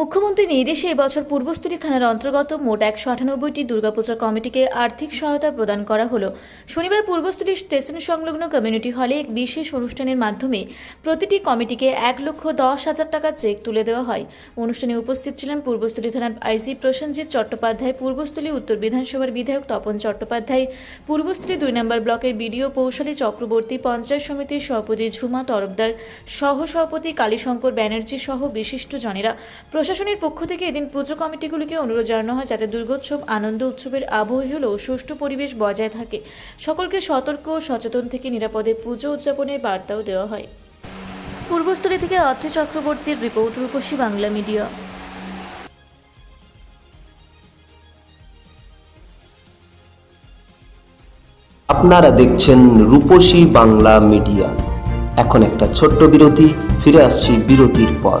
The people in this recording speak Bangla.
মুখ্যমন্ত্রীর নির্দেশে এবছর পূর্বস্থলী থানার অন্তর্গত মোট একশো আটানব্বইটি দুর্গাপূজা কমিটিকে আর্থিক সহায়তা প্রদান করা হলো। শনিবার পূর্বস্থলী স্টেশন সংলগ্ন কমিউনিটি হলে এক বিশেষ অনুষ্ঠানের মাধ্যমে প্রতিটি কমিটিকে এক লক্ষ দশ হাজার টাকা চেক তুলে দেওয়া হয়। অনুষ্ঠানে উপস্থিত ছিলেন পূর্বস্থলী থানার আইসি প্রসেনজিৎ চট্টোপাধ্যায়, পূর্বস্থলী উত্তর বিধানসভার বিধায়ক তপন চট্টোপাধ্যায়, পূর্বস্থলী দুই নম্বর ব্লকের বিডিও পৌশালী চক্রবর্তী, পঞ্চায়েত সমিতির সভাপতি ঝুমা তরফদার সহ সভাপতি কালীশঙ্কর ব্যানার্জি সহ বিশিষ্ট জনেরা প্রশাসনের পক্ষ থেকে এদিন পুজো কমিটিগুলিকে অনুরোধ জানানো হয় যাতে দুর্গোৎসব, আনন্দ উৎসবের আবহ হলেও সুষ্ঠু পরিবেশ বজায় থাকে। সকলকে সতর্ক ও সচেতন থেকে নিরাপদে পুজো উদযাপনের বার্তাও দেওয়া হয়। পূর্বস্থলী থেকে অত্রি চক্রবর্তীর রিপোর্ট, রূপসী বাংলা মিডিয়া। আপনারা দেখছেন রূপসী বাংলা মিডিয়া। এখন একটা ছোট্ট বিরতি, ফিরে আসছি বিরতির পর।